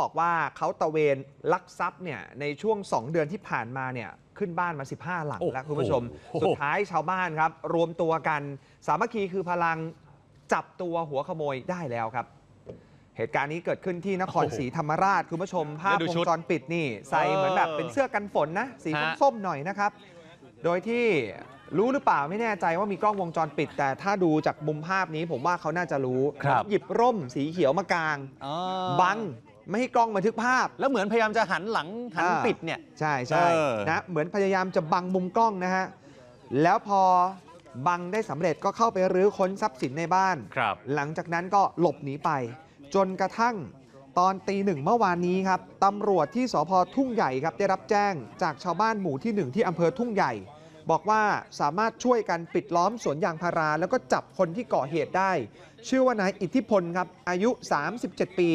บอกว่าเขาตะเวนลักทรัพย์เนี่ยในช่วง 2 เดือนที่ผ่านมาเนี่ยขึ้นบ้านมา 15 หลังแล้วโอ้โหคุณผู้ชม สุดท้ายชาวบ้านครับ รวมตัวกัน สามัคคีคือพลังจับตัวหัวขโมยได้แล้วครับ เหตุการณ์นี้เกิดขึ้นที่นครโอ้โหศรีธรรมราชคุณผู้ชม ภาพแล้วดูวงชุดจรปิดนี่ใส่เหมือนแบบเป็นเสื้อกันฝนนะ สีฮะส้มๆหน่อยนะครับ โดยที่รู้หรือเปล่าไม่แน่ใจว่ามีกล้องวงจรปิด แต่ถ้าดูจากมุมภาพนี้ผมว่าเขาน่าจะรู้ครับหยิบร่มสีเขียวมากางอ๋อบัง ไม่ให้กล้องบันทึกภาพ แล้วเหมือนพยายามจะหันหลังหันอ่าปิดเนี่ย ใช่ใช่เออ นะเหมือนพยายามจะบังมุมกล้องนะฮะแล้วพอบังได้สำเร็จก็เข้าไปรื้อค้นทรัพย์สินในบ้าน ครับ หลังจากนั้นก็หลบหนีไป จนกระทั่งตอนตีหนึ่งเมื่อวานนี้ครับตำรวจที่สพทุ่งใหญ่ครับได้รับแจ้งจากชาวบ้านหมู่ที่หนึ่งที่อำเภอทุ่งใหญ่ บอกว่าสามารถช่วยกันปิดล้อมสวนยางพารา แล้วก็จับคนที่ก่อเหตุได้ ชื่อว่านายอิทธิพลครับอายุ 37 ปี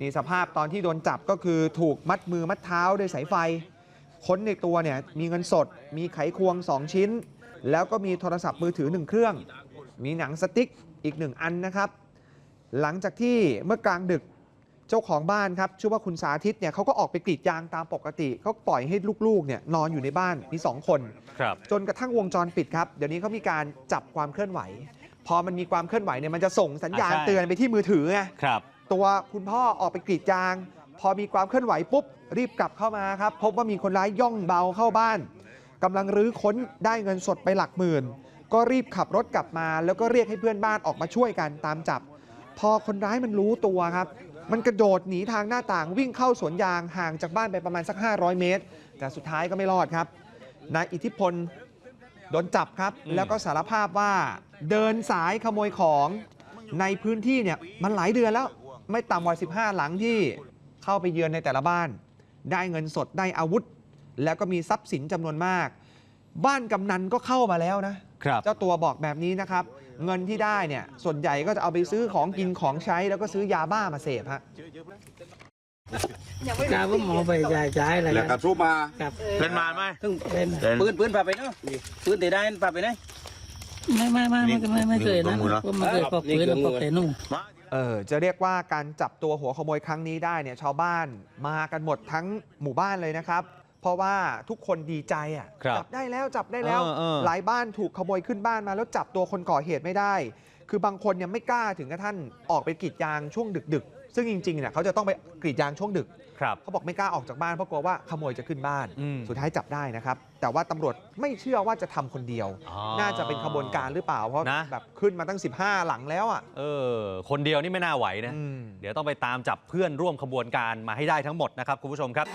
นี่สภาพตอนที่โดนจับก็คือถูกมัดมือมัดเท้าด้วยสายไฟ ค้นในตัวเนี่ยมีเงินสด มีไขควง 2 ชิ้น แล้วก็มีโทรศัพท์มือถือ 1 เครื่อง มีหนังสติ๊กอีก 1 อันนะครับ หลังจากที่เมื่อกลางดึกเจ้าของบ้านครับชื่อว่าคุณสาธิตเนี่ยเขาก็ออกไปกรีดยางตามปกติเขาปล่อยให้ลูกๆเนี่ยนอนอยู่ในบ้านมี2คนครับจนกระทั่งวงจรปิดครับ เดี๋ยวนี้เขามีการจับความเคลื่อนไหว พอมันมีความเคลื่อนไหวเนี่ยมันจะส่งสัญญาณอ่าใช่เตือนไปที่มือถือไงครับ ตัวคุณพ่อออกไปกรีดยาง พอมีความเคลื่อนไหวปุ๊บ รีบกลับเข้ามาครับ พบว่ามีคนร้ายย่องเบาเข้าบ้านกำลังรื้อค้นได้เงินสดไปหลักหมื่น ก็รีบขับรถกลับมา แล้วก็เรียกให้เพื่อนบ้านออกมาช่วยกันตามจับ พอคนร้ายมันรู้ตัวครับ มันกระโดดหนีทางหน้าต่างวิ่งเข้าสวนยางห่างจากบ้านไปประมาณสัก 500 เมตร แต่สุดท้ายก็ไม่รอดครับนายอิทธิพลโดนจับครับอืมแล้วก็สารภาพว่าเดินสายขโมยของในพื้นที่เนี่ยมันหลายเดือนแล้ว ไม่ต่ำกว่า 15 หลังที่เข้าไปเยือนในแต่ละบ้าน ได้เงินสดได้อาวุธ แล้วก็มีทรัพย์สินจำนวนมาก บ้านกำนันก็เข้ามาแล้วนะครับเจ้าตัวบอกแบบนี้นะครับ เงินที่ได้เนี่ยส่วนใหญ่ก็จะเอาไปซื้อของกินของใช้แล้วก็ซื้อยาบ้ามาเสพฮะ กาผมเอาไปจ่ายจ่ายอะไรแล้วก็ทุบมาครับเล่นมาไหม ซึ่งเป็นปืนปืนพาไปเนาะปืนตีได้พาไปไหน ไม่ไม่ไม่ไม่ไม่ไม่เคยนะนี่คือข้อมูลเหรอผมไม่เคยพกปืนพกแต่นุ่ง เออจะเรียกว่าการจับตัวหัวขโมยครั้งนี้ได้เนี่ยชาวบ้านมากันหมดทั้งหมู่บ้านเลยนะครับ เพราะว่าทุกคนดีใจอะครับจับได้แล้วจับได้แล้ว เออเออ หลายบ้านถูกขโมยขึ้นบ้านมาแล้วจับตัวคนก่อเหตุไม่ได้ คือบางคนเนี่ยไม่กล้าถึงกระทั่งออกไปกรีดยางช่วงดึกๆ ซึ่งจริงๆเนี่ยเขาจะต้องไปกรีดยางช่วงดึก ครับเขาบอกไม่กล้าออกจากบ้านเพราะกลัวว่าขโมยจะขึ้นบ้าน อืม สุดท้ายจับได้นะครับ แต่ว่าตำรวจไม่เชื่อว่าจะทำคนเดียว อ๋อน่าจะเป็นขบวนการหรือเปล่า เพราะนะ แบบขึ้นมาตั้ง 15 หลังแล้วอะเออ คนเดียวนี่ไม่น่าไหวนะ อืม เดี๋ยวต้องไปตามจับเพื่อนร่วมขบวนการมาให้ได้ทั้งหมดนะครับคุณผู้ชมครับ